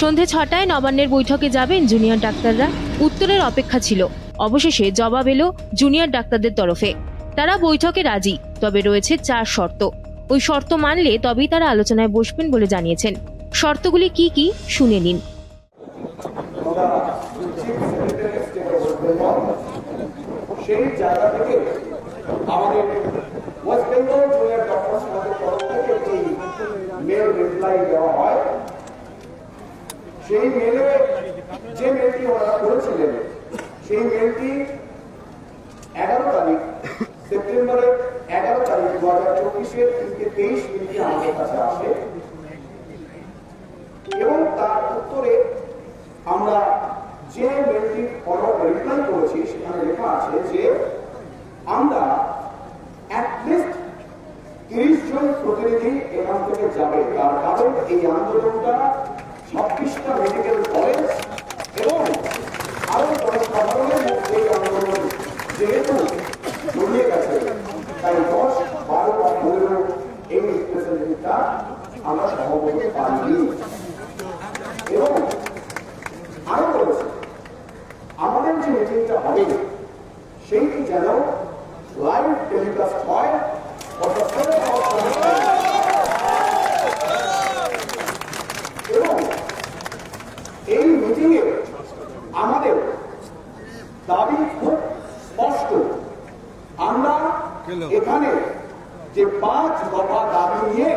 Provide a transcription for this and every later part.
সন্ধে ছটায় নবান্নের বৈঠকে যাবেন জুনিয়র ডাক্তাররা। উত্তরের অপেক্ষা ছিল। অবশেষে জবাব এলো জুনিয়র ডাক্তারদের তরফে। তারা বৈঠকে রাজি, তবে রয়েছে চার শর্ত। ওই শর্ত মানলে তবেই তারা আলোচনায় বসবেন বলে জানিয়েছেন। শর্তগুলি কি কি শুনে নিন। সেই জায়গা থেকে আমাদের ওয়েস্ট বেঙ্গল সমাজের তরফ থেকে একটি মেল রিপ্লাই দেওয়া হয় সেই মেলে, যে মেলটি ওনারা করেছিলেন, সেই মেলটি এগারো তারিখ, সেপ্টেম্বরের এগারো তারিখ দু হাজার চব্বিশের তিনটে তেইশ মিনিটে আমাদের কাছে আসে। এবং তার উত্তরে আমরা যে মেলটি অর্ডার রিপ্লাই করেছি, সেখানে লেখা আছে যে আমরা অ্যাটলিস্ট তিরিশ জন প্রতিনিধি এখান থেকে যাবে। তার কারণ? এই আন্দোলনটা ছাব্বিশটা মেডিকেল কলেজ এবং আরও জনসাধারণের মধ্যে এই আন্দোলন যেহেতু জড়িয়ে গেছে, তাই দশ, বারো পনেরো এই রিপ্রেজেন্টেটিভটা আমরা সহমত পাইনি। এবং আরও বলেছে আমাদের যে মিটিংটা হবে, সেইটি যেন লাইভ টেলিকাস্ট হয়, অর্থাৎ এবং এই মিটিংয়ে আমাদের দাবি খুব স্পষ্ট। আমরা এখানে যে পাঁচ দফা দাবি নিয়ে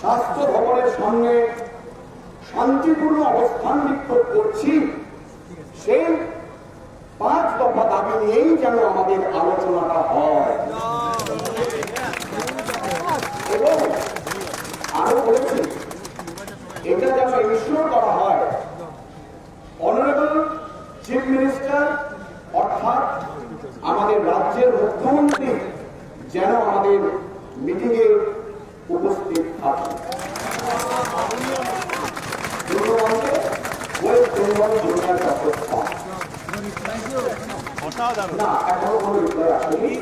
স্বাস্থ্য ভবনের সামনে শান্তিপূর্ণ অবস্থান বিক্ষোভ করছি সেই পাঁচ দফা দাবি নিয়েই যেন আমাদের আলোচনাটা হয়। এবং আরও বলেছি এটা যেন ইনশিওর করা হয় চিফ মিনিস্টার অর্থাৎ আমাদের রাজ্যের মুখ্যমন্ত্রী যেন আমাদের মিটিংয়ে উপস্থিত থাকে পূর্ববঙ্গে ওয়েস্ট বেঙ্গল জুনিয়র না, এখনও কোনো রিপ্লাই আসেনি।